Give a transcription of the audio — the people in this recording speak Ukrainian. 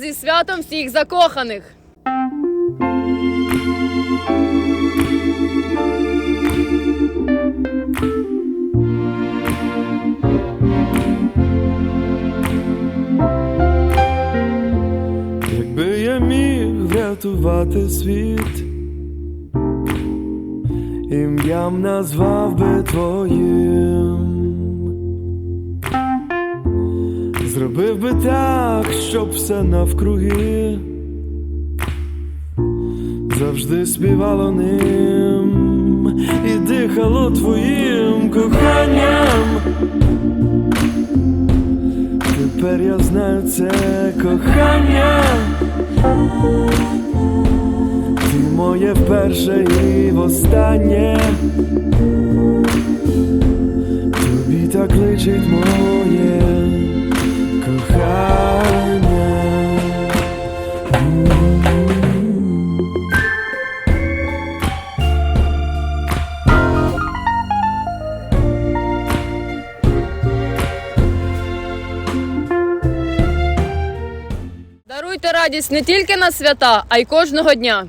зі святом всіх закоханих! Якби я міг врятувати світ, ім'ям назвав би твоїм, зробив би так, щоб все навкруги завжди співало ним і дихало твоїм коханням. Тепер я знаю це кохання. Ти моє вперше і востаннє. Тобі так личить моє Даруйте радість не тільки на свята, а й кожного дня.